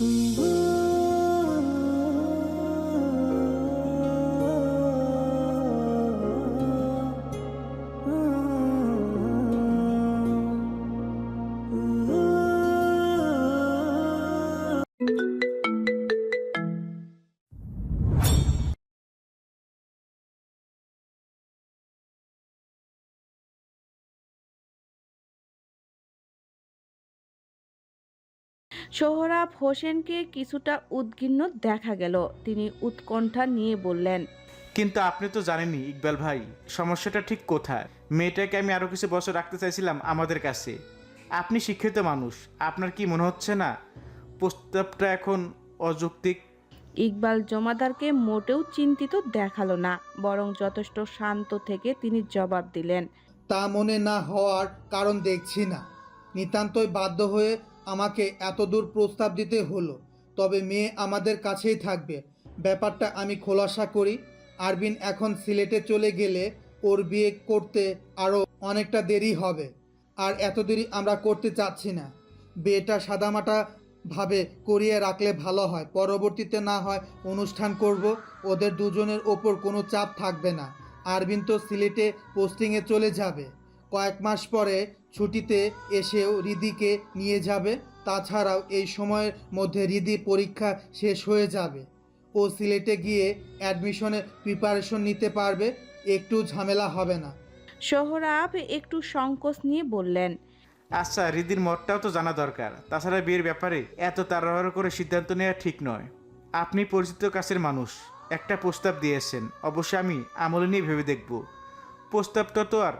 Mm-hmm. Sohrab হোসেনকে কিছুটা উদ্গিন্ন দেখা গেল। তিনি উৎকণ্ঠা নিয়ে বললেন কিন্তু আপনি তো জানেনই ইকবাল ভাই সমস্যাটা ঠিক কোথায়? মেয়েটাকে আমি আরও কিছু বছর রাখতে চাইছিলাম আমাদের কাছে। আপনি শিক্ষিত মানুষ আপনার কি মনে হচ্ছে না? প্রস্তাবটা এখন অযৌক্তিক। ইকবাল জমাদারকে মোটেও চিন্তিত দেখাল না বরং যথেষ্ট শান্ত থেকে তিনি জবাব দিলেন তা মনে না হওয়ার কারণ দেখছি না। নিতান্তই বাধ্য হয়ে আমাকে এত দূর প্রস্তাব দিতে হলো, তবে মেয়ে আমাদের কাছেই থাকবে। ব্যাপারটা আমি খোলাসা করি। আরবিন এখন সিলেটে চলে গেলে ওর বিয়ে করতে আরও অনেকটা দেরি হবে। আর এত দেরি আমরা করতে চাচ্ছি না। বিয়েটা সাদামাটা ভাবে করিয়ে রাখলে ভালো হয়। পরবর্তীতে না হয় অনুষ্ঠান করব। ওদের দুজনের ওপর কোনো চাপ থাকবে না। আরবিন তো সিলেটে পোস্টিংয়ে চলে যাবে। কয়েক মাস পরে ছুটিতে এসেও রিদিকে নিয়ে যাবে। তাছাড়াও এই সময়ের মধ্যে রিদি পরীক্ষা শেষ হয়ে যাবে ও সিলেটে গিয়ে অ্যাডমিশনের প্রিপারেশন নিতে পারবে। একটু ঝামেলা হবে না। সোহরাব একটু সংকোচ নিয়ে বললেন আচ্ছা রিদির মতটাও তো জানা দরকার। তাছাড়া বিয়ের ব্যাপারে এত তাড়াহুড়ো করে সিদ্ধান্ত নেওয়া ঠিক নয়। আপনি পরিচিত কাছের মানুষ একটা প্রস্তাব দিয়েছেন। অবশ্যই আমি আমলে নিয়ে ভেবে দেখব। প্রস্তাবটা তো আর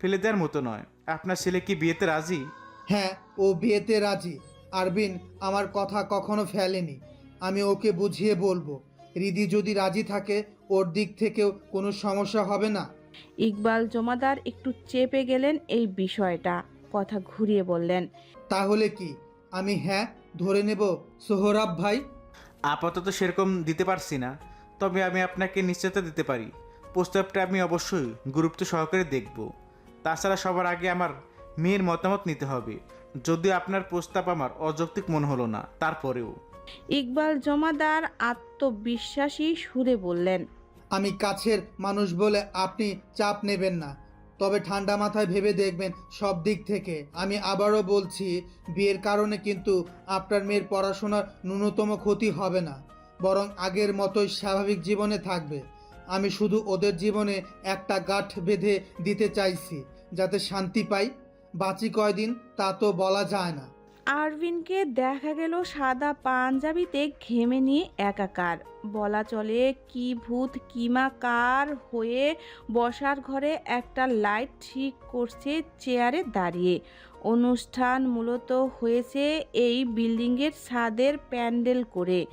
ফেলে দেওয়ার মতো নয়। আপনার ছেলে কি বিয়েতে রাজি? হ্যাঁ ও বিয়েতে রাজি। আরবিন আমার কথা কখনো ফেলেনি। আমি ওকে বুঝিয়ে বলব রিদি যদি রাজি থাকে ওর দিক থেকেও কোনো সমস্যা হবে না। ইকবাল জমাদার একটু চেপে গেলেন এই বিষয়টা কথা ঘুরিয়ে বললেন। তাহলে কি? আমি হ্যাঁ ধরে নেব সোহরাব ভাই? আপাতত সেরকম দিতে পারছি না তবে আমি আপনাকে নিশ্চয়তা দিতে পারি। প্রস্তাবটা আমি অবশ্যই গুরুত্ব সহকারে দেখব। তাছাড়া সবার আগে আমার মেয়ের মতামত নিতে হবে। যদিও আপনার প্রস্তাব আমার অযৌক্তিক মনে হলো না তারপরেও। ইকবাল জমাদার আত্মবিশ্বাসী সুরে বললেন আমি কাছের মানুষ বলে আপনি চাপ নেবেন না তবে ঠান্ডা মাথায় ভেবে দেখবেন সব দিক থেকে। আমি আবারও বলছি বিয়ের কারণে কিন্তু আপনার মেয়ের পড়াশোনার ন্যূনতম ক্ষতি হবে না বরং আগের মতোই স্বাভাবিক জীবনে থাকবে। আমি শুধু ওদের জীবনে একটা গাঁঠ বেঁধে দিতে চাইছি, যাতে শান্তি পাই। বাঁচি কয়দিন, তা তো বলা যায় না। আরভিনকে দেখা গেল সাদা পাঞ্জাবিতে ঘেমে নিয়ে একাকার। বলা চলে, কি ভূত কিমা কার হয়ে বসার ঘরে একটা লাইট ঠিক করছে চেয়ারে দাঁড়িয়ে। অনুষ্ঠান মূলত হয়েছে এই বিল্ডিংয়ের ছাদের প্যান্ডেল করে।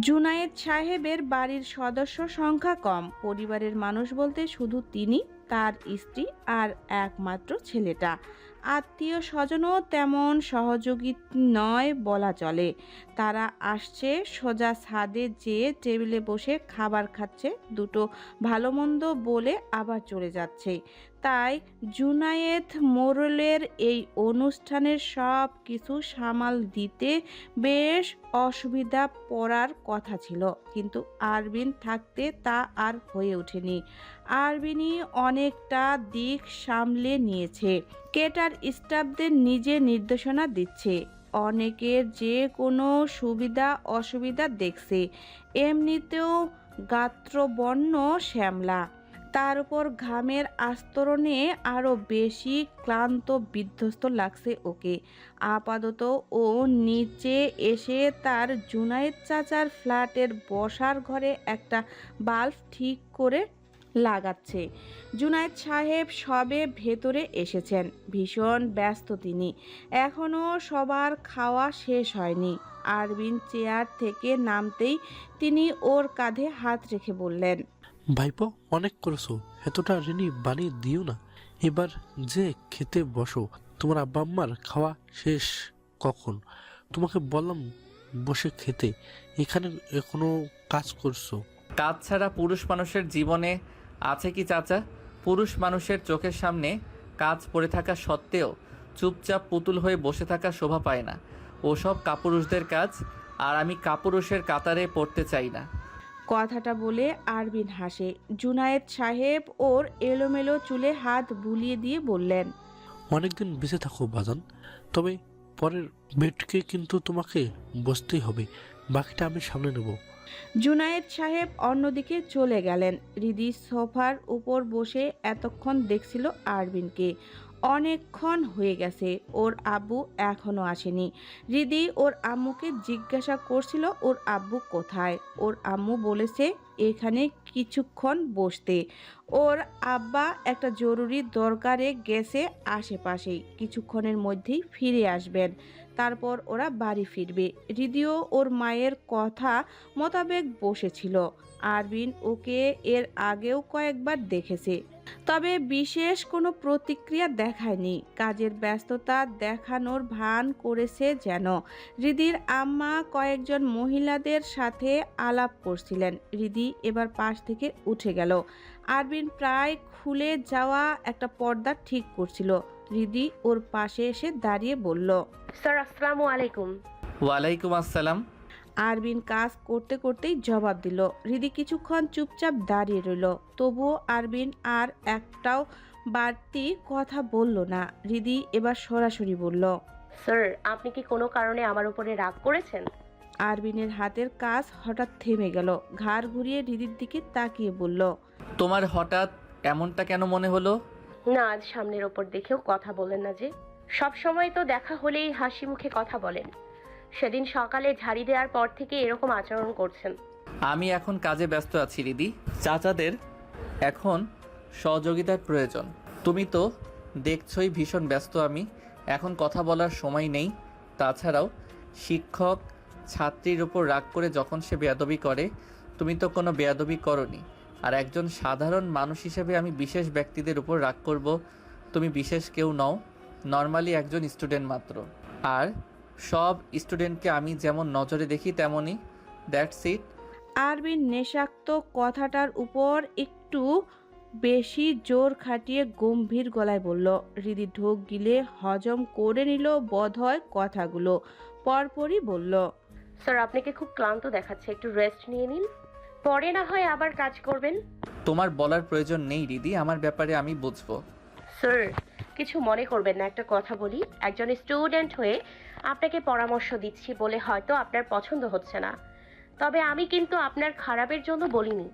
জুনায়েদ সাহেবের বাড়ির সদস্য সংখ্যা কম। পরিবারের মানুষ বলতে শুধু তিনি, তার স্ত্রী আর একমাত্র ছেলেটা। আত্মীয় স্বজনও তেমন সহযোগী নয় বলা চলে। তারা আসছে সোজা ছাদে যেয়ে টেবিলে বসে খাবার খাচ্ছে। দুটো ভালো মন্দ বলে আবার চলে যাচ্ছে। তাই জুনায়েদ মোরলের এই অনুষ্ঠানের সব কিছু সামাল দিতে বেশ অসুবিধা পড়ার কথা ছিল। কিন্তু আরবিন থাকতে তা আর হয়ে ওঠেনি। আরবিনই অনেকটা দিক সামলে নিয়েছে। কেটার স্টাফদের নিজে নির্দেশনা দিচ্ছে। অনেকের যে কোনো সুবিধা অসুবিধা দেখছে। এমনিতেও গাত্রবর্ণ শ্যামলা। তার উপর ঘামের আস্তরণে আরও বেশি ক্লান্ত বিধ্বস্ত লাগছে ওকে। আপাতত ও নিচে এসে তার জুনায়েদ চাচার ফ্ল্যাটের বসার ঘরে একটা বাল্ব ঠিক করে লাগাচ্ছে। জুনায়েদ সাহেব সবে ভেতরে এসেছেন। ভীষণ ব্যস্ত তিনি। এখনও সবার খাওয়া শেষ হয়নি। আরবিন চেয়ার থেকে নামতেই তিনি ওর কাঁধে হাত রেখে বললেন ভাইপো, অনেক করেছ। এতটা ঋণী বানিয়ে দিও না। এবার যে খেতে বসো, তোমার আব্বা আম্মার খাওয়া শেষ কখন? তোমাকে বললাম বসে খেতে। এখানে এখনও কাজ করছ। কাজ ছাড়া পুরুষ মানুষের জীবনে আছে কি চাচা? পুরুষ মানুষের চোখের সামনে কাজ পড়ে থাকা সত্ত্বেও চুপচাপ পুতুল হয়ে বসে থাকা শোভা পায় না। ওসব কাপুরুষদের কাজ আর আমি কাপুরুষের কাতারে পড়তে চাই না। কথাটা বলে আরবিন হাসে। জুনায়েদ সাহেব ওর এলোমেলো চুলে হাত বুলিয়ে দিয়ে বললেন অনেকদিন বেঁচে থাকো বাজান তবে পরের বেডকে কিন্তু তোমাকে বসতেই হবে বাকিটা আমি সামনে নেব। জুনায়েদ সাহেব অন্যদিকে চলে গেলেন। রিদি সোফার উপর বসে এতক্ষণ দেখছিল আরবিনকে। অনেকক্ষণ হয়ে গেছে। ওর আব্বু এখনও আসেনি। রিদি ওর আম্মুকে জিজ্ঞাসা করছিল, ওর আব্বু কোথায়? ওর আম্মু বলেছে, এখানে কিছুক্ষণ বসতে। ওর আব্বা একটা জরুরি দরকারে গেছে আশেপাশেই। কিছুক্ষণের মধ্যেই ফিরে আসবেন। তারপর ওরা বাড়ি ফিরবে। রিদিও ওর মায়ের কথা মোতাবেক বসেছিল। আরবিন ওকে এর আগেও কয়েকবার দেখেছে। তবে বিশেষ কোনো প্রতিক্রিয়া দেখায়নি। কাজের ব্যস্ততা দেখানোর ভান করেছে যেন। রিদির আম্মা কয়েকজন মহিলাদের সাথে আলাপ করছিলেন। রিদি এবার পাশ থেকে উঠে গেল। আরবিন প্রায় খুলে যাওয়া একটা পর্দা ঠিক করছিল। রিদি ওর পাশে এসে দাঁড়িয়ে বলল স্যার আসসালামু আলাইকুম। ওয়ালাইকুম আসসালাম। আরবিন কাজ করতে করতেই জবাব দিল। রিদি কিছুক্ষণ চুপচাপ দাঁড়িয়ে রইল। তবুও আরবিন আর একটাও বাড়তি কথা বলল না। হৃদি এবার সরাসরি বলল স্যার আপনি কি কোনো কারণে আমার উপরে রাগ করেছেন? আরবিনের হাতের কাজ হঠাৎ থেমে গেল। ঘাড় ঘুরিয়ে হৃদির দিকে তাকিয়ে বলল তোমার হঠাৎ এমনটা কেন মনে হলো? না, আজ সামনের ওপর দেখেও কথা বলেন না যে। সব সময় তো দেখা হলেই হাসি মুখে কথা বলেন। সেদিন সকালে ঝাড়ি দেওয়ার পর থেকে এরকম আচরণ করছেন। আমি এখন কাজে ব্যস্ত আছি দিদি চাচাদের এখন সহযোগিতার প্রয়োজন। তুমি তো দেখছই ভীষণ ব্যস্ত আমি। এখন কথা বলার সময় নেই। তাছাড়াও শিক্ষক ছাত্রীর উপর রাগ করে যখন সে বেয়াদবি করে, তুমি তো কোনো বেয়াদবি করনি। আর একজন সাধারণ মানুষ হিসেবে আমি বিশেষ ব্যক্তিদের উপর রাগ করব। তুমি বিশেষ কেউ নও নর্মালি একজন স্টুডেন্ট মাত্র। আর সব স্টুডেন্টকে আমি যেমন নজরে দেখি তেমনই দ্যাটস ইট। আরবিন নেশাক্ত কথাটার উপর একটু বেশি জোর খাটিয়ে গম্ভীর গলায় বলল হৃদি ঢোক গিলে হজম করে নিল বোধহয় কথাগুলো। পরপরই বলল স্যার আপনাকে খুব ক্লান্ত দেখাচ্ছে একটু রেস্ট নিয়ে নিন। পরে না হয় আবার কাজ করবেন? তোমার বলার প্রয়োজন নেই দিদি। আমার ব্যাপারে আমি বুঝব। স্যার কিছু মনে করবেন না একটা কথা বলি। একজন স্টুডেন্ট হয়ে আপনাকে পরামর্শ দিচ্ছি বলে হয়তো আপনার পছন্দ হচ্ছে না। তবে আমি কিন্তু আপনার খারাপের জন্য বলিনি।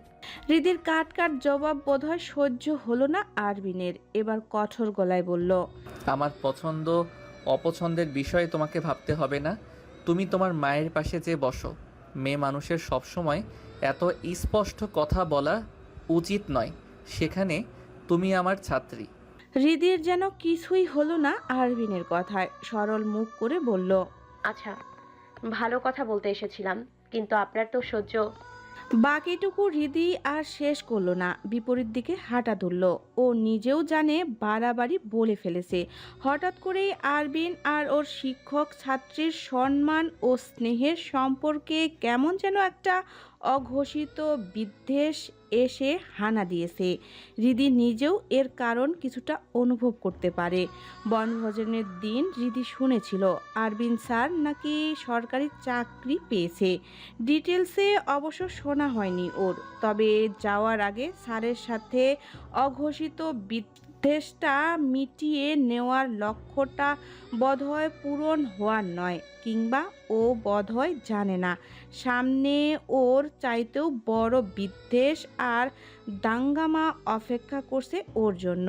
হৃদির কাট কাট জবাব বোধহয় সহ্য হলো না আরবিনের। এবার কঠোর গলায় বলল আমার পছন্দ অপছন্দের বিষয়ে তোমাকে ভাবতে হবে না। তুমি তোমার মায়ের পাশে যে বসো। মেয়ে মানুষের সবসময় এত স্পষ্ট কথা বলা উচিত নয়। সেখানে তুমি আমার ছাত্রী। হৃদির যেন কিছুই হলো না আরবিনের কথায়। সরল মুখ করে বলল আচ্ছা ভালো কথা বলতে এসেছিলাম কিন্তু আপনার তো সহ্য। বাকিটুকু হৃদি আর শেষ করল না। বিপরীত দিকে হাঁটা ধরল। ও নিজেও জানে বাড়াবাড়ি বলে ফেলেছে। হঠাৎ করেই আরবিন আর ওর শিক্ষক ছাত্রীর সম্মান ও স্নেহের সম্পর্কে কেমন যেন একটা অঘোষিত বিদ্বেষ এসে হানা দিয়েছে। রিদি নিজেও এর কারণ কিছুটা অনুভব করতে পারে। বনভোজনের দিন রিদি শুনেছিল, আরবিন স্যার নাকি সরকারি চাকরি পেয়েছে। ডিটেলসে অবশ্য শোনা হয়নি ওর, তবে যাওয়ার আগে স্যারের সাথে অঘোষিত বিদ্বেষটা মিটিয়ে নেওয়ার লক্ষ্যটা বোধহয় পূরণ হওয়ার নয়, কিংবা ও বোধহয় জানে না। সামনে ওর চাইতেও বড় বিদ্বেষ আর দাঙ্গামা অপেক্ষা করছে ওর জন্য।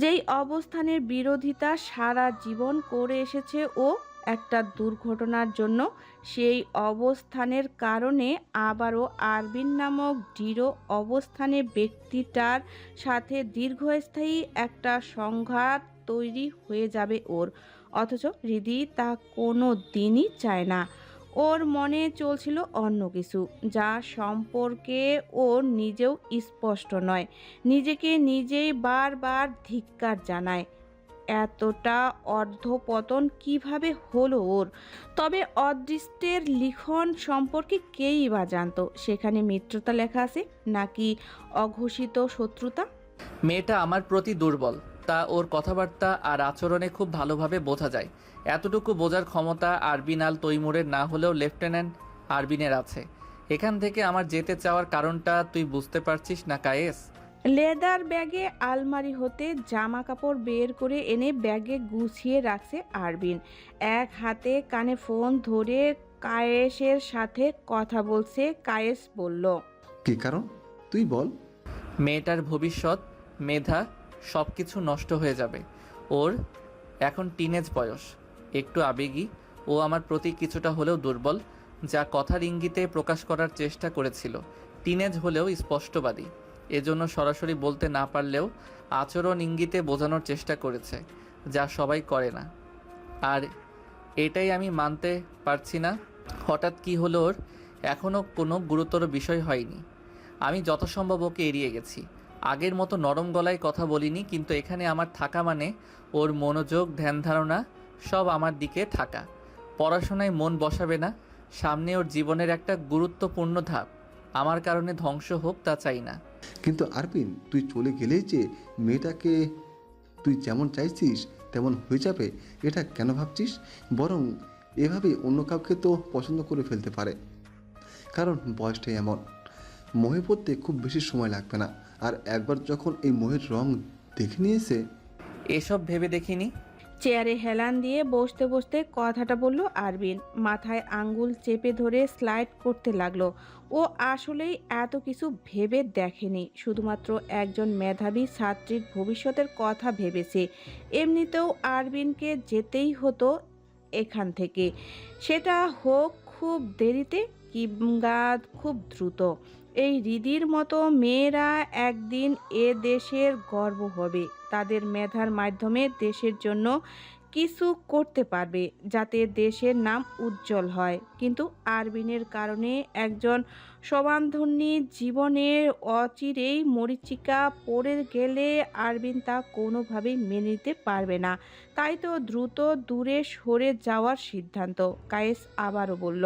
যেই অবস্থানের বিরোধিতা সারা জীবন করে এসেছে ও একটা দুর্ঘটনার জন্য সেই অবস্থানের কারণে আবারও আরবিন নামক দৃঢ় অবস্থানে ব্যক্তিটার সাথে দীর্ঘস্থায়ী একটা সংঘাত তৈরি হয়ে যাবে ওর। অথচ হৃদি তা কোনো দিনই চায় না। ওর মনে চলছিল অন্য কিছু, যা সম্পর্কে ওর নিজেও স্পষ্ট নয়। নিজেকে নিজেই বারবার ধিক্কার জানায়। এতটা অর্ধপতন কীভাবে হলো ওর? তবে অদৃষ্টের লিখন সম্পর্কে কেই বা জানতো? সেখানে মিত্রতা লেখা আছে নাকি অঘোষিত শত্রুতা? মেয়েটা আমার প্রতি দুর্বল। তা ওর কথাবার্তা আর আচরণে খুব ভালোভাবে বোঝা যায়। এতটুকু বোঝার ক্ষমতা আরবিন আল তৈমুরের না হলেও লেফটেন্যান্ট আরবিনের আছে। এখান থেকে আমার যেতে চাওয়ার কারণটা তুই বুঝতে পারছিস না, কায়েস? লেদার ব্যাগে আলমারি হতে জামা কাপড় বের করে এনে ব্যাগে গুছিয়ে রাখছে আরবিন। এক হাতে কানে ফোন ধরে কায়েসের সাথে কথা বলছে কায়েস বলল কি কারণ? তুই বল। মেয়েটার ভবিষ্যৎ মেধা সব কিছু নষ্ট হয়ে যাবে। ওর এখন টিনেজ বয়স। একটু আবেগী ও আমার প্রতি কিছুটা হলেও দুর্বল যা কথার ইঙ্গিতে প্রকাশ করার চেষ্টা করেছিল। টিনেজ হলেও স্পষ্টবাদী। এজন্য সরাসরি বলতে না পারলেও আচরণ ইঙ্গিতে বোঝানোর চেষ্টা করেছে, যা সবাই করে না। আর এটাই আমি মানতে পারছি না, হঠাৎ কি হলো ওর এখনও কোনো গুরুতর বিষয় হয়নি। আমি যথাসম্ভব ওকে এড়িয়ে গেছি। আগের মতো নরম গলায় কথা বলিনি, কিন্তু এখানে আমার থাকা মানে ওর মনোযোগ, ধ্যান ধারণা সব আমার দিকে থাকা। পড়াশোনায় মন বসাবে না, সামনে ওর জীবনের একটা গুরুত্বপূর্ণ ধাপ। আমার কারণে ধ্বংস হোক তা চাই না। কিন্তু আরপিন তুই চলে গেলেই যে মেয়েটাকে তুই যেমন চাইছিস তেমন হয়ে যাবে এটা কেন ভাবছিস? বরং এভাবে অন্য কাউকে তো পছন্দ করে ফেলতে পারে। কারণ বয়সটাই এমন। মোহে পড়তে খুব বেশি সময় লাগবে না। আর একবার যখন এই মোহের রং দেখে নিয়েছে এসব ভেবে দেখিনি। চেয়ারে হেলান দিয়ে বসতে বসতে কথাটা বলল আরবিন। মাথায় আঙ্গুল চেপে ধরে স্লাইড করতে লাগল। ও আসলেই এত কিছু ভেবে দেখেনি। শুধুমাত্র একজন মেধাবী ছাত্রীর ভবিষ্যতের কথা ভেবেছে। এমনিতেও আরবিনকে যেতেই হতো এখান থেকে। সেটা হোক খুব দেরিতে কিংবা খুব দ্রুত। এই রিদির মতো মেয়েরা একদিন এ দেশের গর্ব হবে। তাদের মেধার মাধ্যমে দেশের জন্য কিছু করতে পারবে যাতে দেশের নাম উজ্জ্বল হয়। কিন্তু আরবিনের কারণে একজন সমান্ধনী জীবনের অচিরেই মরিচিকা পড়ে গেলে আরবিন তা কোনোভাবেই মেনে নিতে পারবে না। তাই তো দ্রুত দূরে সরে যাওয়ার সিদ্ধান্ত, কায়েস আবারও বলল।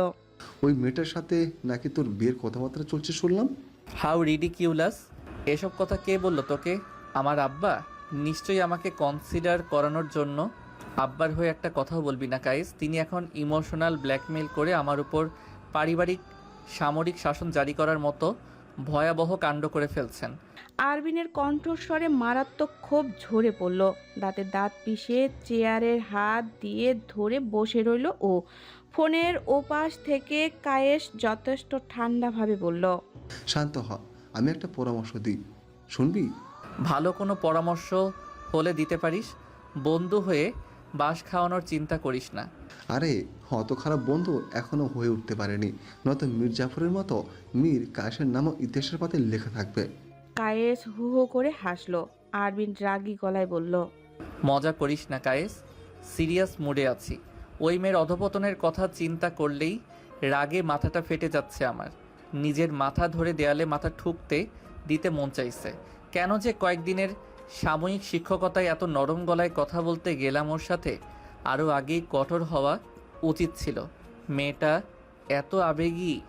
ওই মেয়েটার সাথে নাকি তোর বিয়ের কথাবার্তা চলছে শুনলাম? How ridiculous? এসব কথা কে বলল তোকে? আমার আব্বা? নিশ্চয়ই আমাকে কনসিডার করানোর জন্য আব্বার হয়ে একটা কথাও বলবি না কাইস তিনি এখন ইমোশনাল ব্ল্যাকমেল করে আমার উপর পারিবারিক সামরিক শাসন জারি করার মতো ভয়াবহ কাণ্ড করে ফেলছেন। আরবিনের কণ্ঠস্বরে মারাত্মক ক্ষোভ ঝরে পড়ল। দাঁতে দাঁত পিষে চেয়ারের হাত দিয়ে ধরে বসে রইল ও ফোনের ওপাশ থেকে কায়েস যথেষ্ট ঠান্ডাভাবে বলল শান্ত হ আমি একটা পরামর্শ দিই। শুনবি? ভালো কোনো পরামর্শ হলে দিতে পারিস। বন্ধু হয়ে বাস খাওয়ানোর চিন্তা করিস না। আরে অত খারাপ বন্ধু এখনও হয়ে উঠতে পারেনি। নয়তো মীর জাফরের মতো মীর কাশের নামও ইতিহাসের পাতায় লেখা থাকবে। কায়েস হু হু করে হাসলো। আরবিন রাগী গলায় বলল মজা করিস না কায়েস সিরিয়াস মুডে আছি। ওই মেয়ের অধপতনের কথা চিন্তা করলেই রাগে মাথাটা ফেটে যাচ্ছে আমার। নিজের মাথা ধরে দেয়ালে মাথা ঠুকতে দিতে মন চাইছে। কেন যে কয়েকদিনের সাময়িক শিক্ষকতায় এত নরম গলায় কথা বলতে গেলাম ওর সাথে, আরও আগেই কঠোর হওয়া উচিত ছিল। মেয়েটা এত আবেগী,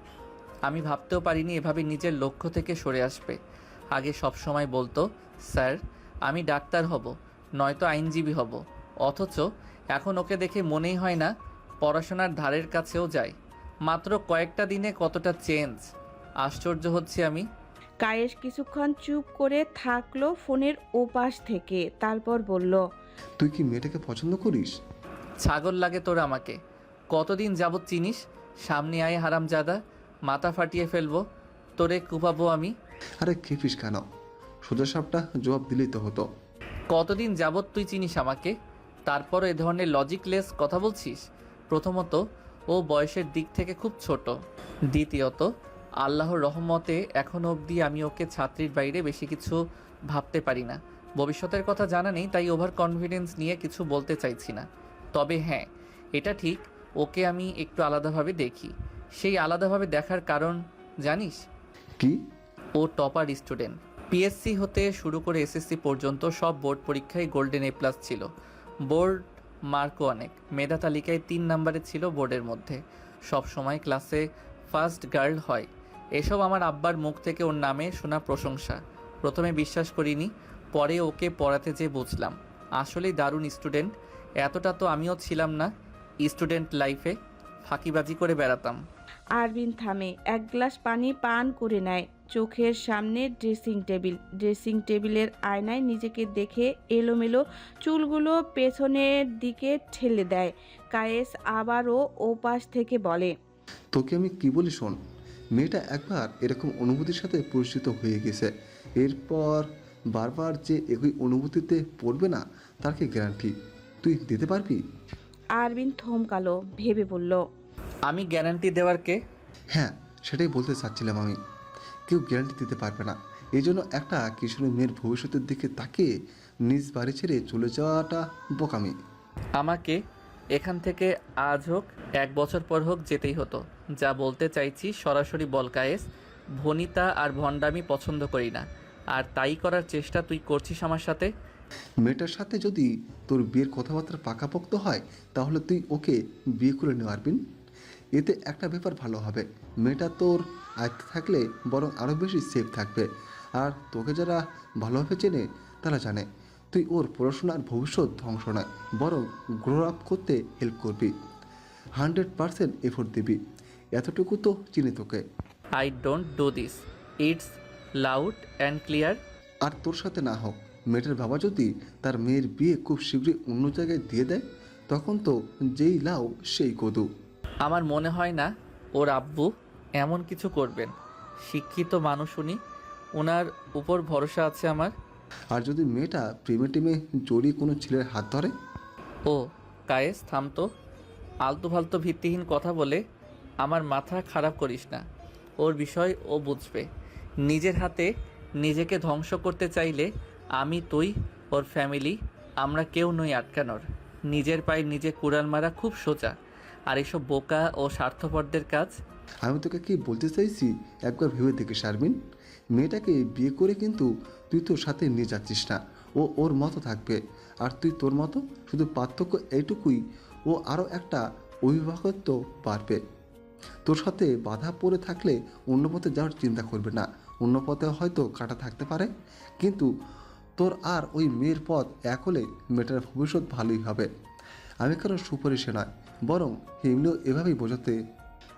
আমি ভাবতেও পারিনি এভাবে নিজের লক্ষ্য থেকে সরে আসবে। আগে সব সময় বলতো, স্যার, আমি ডাক্তার হব, নয়তো আইনজীবী হব, অথচ এখন ওকে দেখে মনেই হয় না পড়াশোনার ধারের কাছেও যায়। মাত্র কয়েকটা দিনে কতটা চেঞ্জ। আশ্চর্য হচ্ছে আমি। কায়েস কিছুক্ষণ চুপ করে থাকল ফোনের ওপাশ থেকে তারপর বলল তুই কি মেয়েটাকে পছন্দ করিস? ছাগল লাগে তোর আমাকে। কতদিন যাবৎ চিনিস? সামনে আয় হারামজাদা মাথা ফাটিয়ে ফেলব। তোরে কুপাবো আমি। আরে খেপিস কেন? সোজা সাপটা জবাব দিলেই তো হতো। কতদিন যাবৎ তুই চিনিস আমাকে? তারপর এ ধরনের লজিকলেস কথা বলছিস? প্রথমত ও বয়সের দিক থেকে খুব ছোট। দ্বিতীয়ত আল্লাহর রহমতে এখনও অবধি আমি ওকে ছাত্রীর বাইরে বেশি কিছু ভাবতে পারি না। ভবিষ্যতের কথা জানা নেই তাই ওভার কনফিডেন্স নিয়ে কিছু বলতে চাইছি না। তবে হ্যাঁ এটা ঠিক ওকে আমি একটু আলাদাভাবে দেখি। সেই আলাদাভাবে দেখার কারণ জানিস? কি? ও টপার স্টুডেন্ট পিএসসি হতে শুরু করে এসএসসি পর্যন্ত সব বোর্ড পরীক্ষায় গোল্ডেন এ প্লাস ছিল। বোর্ড মার্কও অনেক। মেধা তালিকায় তিন নম্বরে ছিল বোর্ডের মধ্যে। সব সময় ক্লাসে ফার্স্ট গার্ল হয়। এসব আমার আব্বার মুখ থেকে ওর নামে শোনা প্রশংসা। প্রথমে বিশ্বাস করিনি, পরে ওকে পড়াতে যেয়ে বুঝলাম। আসলেই দারুণ স্টুডেন্ট, এতটা তো আমিও ছিলাম না। স্টুডেন্ট লাইফে ফাঁকিবাজি করে বেড়াতাম। আরবিন থামে, এক গ্লাস পানি পান করে নেয়। চোখের সামনে ড্রেসিং টেবিল। ড্রেসিং টেবিলের আয়নায় নিজেকে দেখে এলোমেলো চুলগুলো পেছনের দিকে ঠেলে দেয়। কায়েস আবারও ওপাশ থেকে বলে তোকে আমি কি বলি শোন মেয়েটা একবার এরকম অনুভূতির সাথে পরিচিত হয়ে গেছে। এরপর বারবার যে একই অনুভূতিতে পড়বে না তার কি গ্যারান্টি তুই দিতে পারবি? আরবিন থমকালো ভেবে বলল আমি গ্যারান্টি দেওয়ার কে? হ্যাঁ সেটাই বলতে চাচ্ছিলাম আমি। কেউ গ্যারান্টি দিতে পারবে না। এই জন্য একটা কিশোরী মেয়ের ভবিষ্যতের দিকে তাকে নিজ বাড়ি ছেড়ে চলে যাওয়াটা বোকামি। আমাকে এখান থেকে আজ হোক এক বছর পর হোক যেতেই হতো। যা বলতে চাইছি সরাসরি বল কায়েস। ভনিতা আর ভণ্ডামি পছন্দ করি না। আর তাই করার চেষ্টা তুই করছিস আমার সাথে? মেয়েটার সাথে যদি তোর বিয়ের কথাবার্তা পাকাপোক্ত হয় তাহলে তুই ওকে বিয়ে করে বিন এতে একটা ব্যাপার ভালো হবে। মেয়েটা তোর আয়ত্তে থাকলে বরং আরও বেশি সেফ থাকবে। আর তোকে যারা ভালোভাবে চেনে তারা জানে তুই ওর পড়াশোনার ভবিষ্যৎ ধ্বংস নয় বরং গ্রো আপ করতে হেল্প করবি। হান্ড্রেড পারসেন্ট এফোর্ট দিবি। এতটুকু তো চিনি তোকে। I don't do this it's loud and clear আর তোর সাথে না হোক মেয়েটার বাবা যদি তার মেয়ের বিয়ে খুব শীঘ্রই অন্য জায়গায় দিয়ে দেয় তখন তো যেই লাউ সেই কদু। আমার মনে হয় না ওর আব্বু এমন কিছু করবেন। শিক্ষিত মানুষ উনি। ওনার উপর ভরসা আছে আমার। আর যদি মেয়েটা প্রেমে টেমে জড়িয়ে কোনো ছেলের হাত ধরে? ও কায়েস থামতো আলতু ফালতু ভিত্তিহীন কথা বলে আমার মাথা খারাপ করিস না। ওর বিষয় ও বুঝবে। নিজের হাতে নিজেকে ধ্বংস করতে চাইলে আমি তুই ওর ফ্যামিলি আমরা কেউ নই আটকানোর। নিজের পায়ে নিজে কুড়াল মারা খুব সোজা। আর এসব বোকা ও স্বার্থপরদের কাজ? আমি তোকে কি বলতে চাইছি? একবার ভেবে দেখে শারমিন। মেয়েটাকে বিয়ে করে কিন্তু তুই তোর সাথে নিয়ে যাচ্ছিস না। ও ওর মতো থাকবে। আর তুই তোর মতো শুধু পার্থক্য এইটুকুই, ও আরও একটা অভিভাবকত্ব পারবে। তোর সাথে বাধা পড়ে থাকলে অন্য পথে যাওয়ার চিন্তা করবে না। অন্য পথে হয়তো কাটা থাকতে পারে। কিন্তু তোর আর ওই মেয়ের পথ এক হলে মেয়েটার ভবিষ্যৎ ভালোই হবে। আমি কারও সুপারিশে নয়। বরং এমনিও এভাবেই বোঝাতে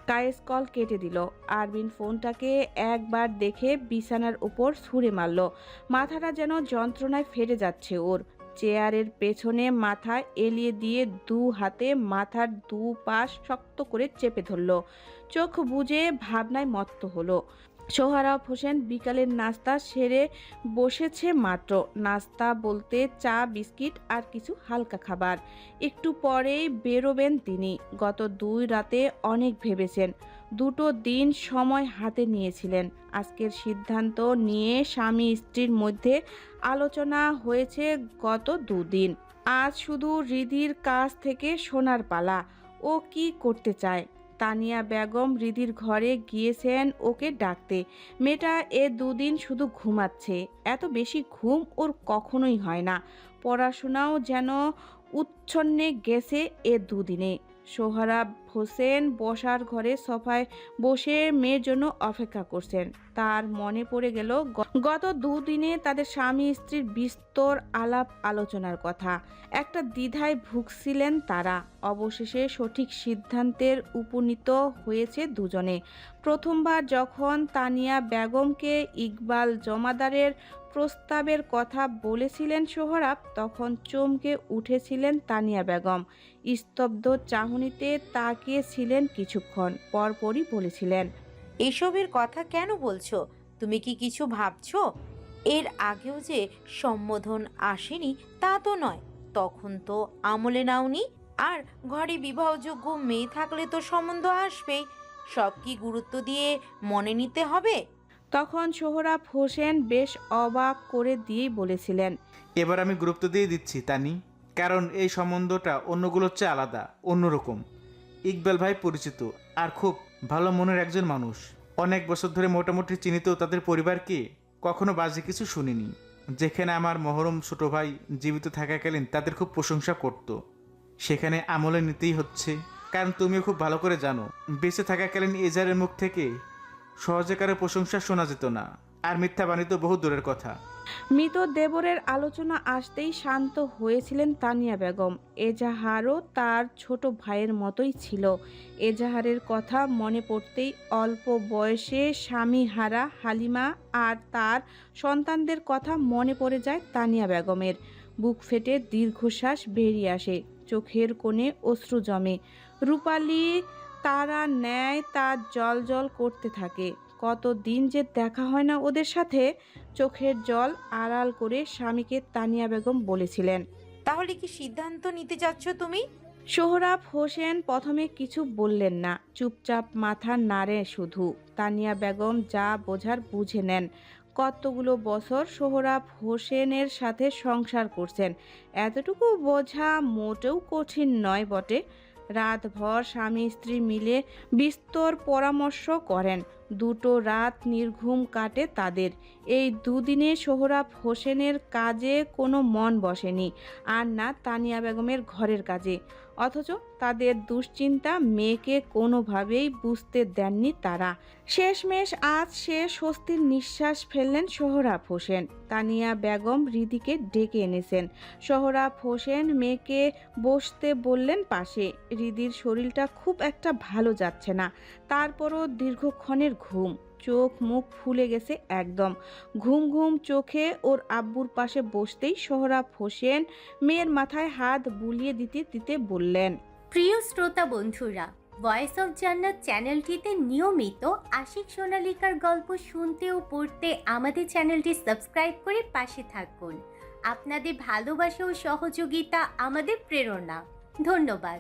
কায়েস কল কেটে দিল। আরবিন ফোনটাকে একবার দেখে বিছানার উপর ছুঁড়ে মারল। মাথাটা যেন যন্ত্রণায় ফেটে যাচ্ছে ওর। চেয়ারের পেছনে মাথা এলিয়ে দিয়ে দু হাতে মাথার দু পাশ শক্ত করে চেপে ধরল। চোখ বুজে ভাবনায় মত্ত হলো। সোহারাব হোসেন বিকালের নাস্তা সেরে বসেছে মাত্র। নাস্তা বলতে চা, বিস্কিট আর কিছু হালকা খাবার। একটু পরেই বেরোবেন তিনি। গত দুই রাতে অনেক ভেবেছেন। দুটো দিন সময় হাতে নিয়েছিলেন। আজকের সিদ্ধান্ত নিয়ে স্বামী স্ত্রীর মধ্যে আলোচনা হয়েছে গত দুদিন। আজ শুধু রিদির কাছ থেকে সোনার পালা। ও কি করতে চায়? তানিয়া বেগম রিদির ঘরে গিয়েছেন ওকে ডাকতে। মেয়েটা এ দুদিন শুধু ঘুমাচ্ছে। এত বেশি ঘুম ওর কখনোই হয় না। পড়াশোনাও যেন উচ্ছন্নে গেছে এ দুদিনে। সোহরাব হোসেন বসার ঘরে সোফায় বসে মেয়ের জন্য অপেক্ষা করছেন। তার মনে পড়ে গেল গত দুদিনে তাদের স্বামী স্ত্রীর বিস্তর আলাপ আলোচনার কথা। একটা দ্বিধায় ভুগছিলেন তারা। অবশেষে সঠিক সিদ্ধান্তের উপনীত হয়েছে দুজনে। প্রথমবার যখন তানিয়া বেগমকে ইকবাল জমাদারের প্রস্তাবের কথা বলেছিলেন সোহরাব, তখন চমকে উঠেছিলেন তানিয়া বেগম। স্তব্ধ চাহনিতে তাকিয়েছিলেন কিছুক্ষণ পরপরই বলেছিলেন এসবের কথা কেন বলছো? তুমি কি কিছু ভাবছ? এর আগেও যে সম্বোধন আসেনি তা তো নয়। তখন তো আমলে নাওনি আর ঘরে বিবাহযোগ্য মেয়ে থাকলে তো সম্বন্ধ আসবেই। সব কি গুরুত্ব দিয়ে মনে নিতে হবে? তখন সোহরাব হোসেন বেশ অবাক করে দিয়েই বলেছিলেন এবার আমি গুরুত্ব দিয়ে দিচ্ছি তানি। কারণ এই সম্বন্ধটা অন্যগুলোর চেয়ে আলাদা অন্যরকম। ইকবাল ভাই পরিচিত আর খুব ভালো মনের একজন মানুষ। অনেক বছর ধরে মোটামুটি চিনিত তাদের পরিবারকে কখনো বাজে কিছু শুনিনি। যেখানে আমার মহরম ছোট ভাই জীবিত থাকাকালীন তাদের খুব প্রশংসা করত। সেখানে আমলে নিতেই হচ্ছে। কারণ তুমিও খুব ভালো করে জানো, বেঁচে থাকাকালীন এজারের মুখ থেকে সহজে কারও প্রশংসা শোনা যেত না। আর মিথ্যা বাণী তো বহু দূরের কথা। মৃত দেবরের আলোচনা আসতেই শান্ত হয়েছিলেন তানিয়া বেগম। এজাহারও তার ছোট ভাইয়ের মতোই ছিল। এজাহারের কথা মনে পড়তেই অল্প বয়সে স্বামী হারা হালিমা আর তার সন্তানদের কথা মনে পড়ে যায় তানিয়া বেগমের। বুক ফেটে দীর্ঘশ্বাস বেরিয়ে আসে, চোখের কোণে অশ্রু জমে। রূপালী তারা ন্যায় তার জল জল করতে থাকে। কতদিন যে দেখা হয় না ওদের সাথে চোখের জল আড়াল করে স্বামীকে তানিয়া বেগম বলেছিলেন। তাহলে কি সিদ্ধান্ত নিতে যাচ্ছ তুমি? সোহরাব হোসেন প্রথমে কিছু বললেন না চুপচাপ মাথা নাড়ে শুধু। তানিয়া বেগম যা বোঝার বুঝে নেন। কতগুলো বছর সোহরাব হোসেনের সাথে সংসার করছেন? এতটুকু বোঝা মোটেও কঠিন নয় বটে। রাতভর স্বামী স্ত্রী মিলে বিস্তর পরামর্শ করেন। দুটো রাত নির্ঘুম কাটে তাদের। এই দুদিনে সোহরাব হোসেনের কাজে কোনো মন বসেনি। আর না তানিয়া বেগমের ঘরের কাজে। অথচ তাদের দুশ্চিন্তা মেয়েকে কোনোভাবেই বুঝতে দেননি তারা। শেষমেশ আজ সে স্বস্তির নিঃশ্বাস ফেললেন সোহরাব হোসেন। তানিয়া বেগম রিদিকে ডেকে এনেছেন। সোহরাব হোসেন মেয়েকে বসতে বললেন পাশে। রিদির শরীরটা খুব একটা ভালো যাচ্ছে না। তারপরও দীর্ঘক্ষণের ঘুম। চোখ মুখ ফুলে গেছে একদম। ঘুম ঘুম চোখে ওর আব্বুর পাশে বসতেই সোহরাব হোসেন মেয়ের মাথায় হাত বুলিয়ে দিতে দিতে বললেন, প্রিয় শ্রোতা বন্ধুরা ভয়েস অফ জান্নাত চ্যানেলটিতে নিয়মিত আশিক সোনালিকার গল্প শুনতে ও পড়তে আমাদের চ্যানেলটি সাবস্ক্রাইব করে পাশে থাকুন। আপনাদের ভালোবাসা ও সহযোগিতা আমাদের প্রেরণা। ধন্যবাদ।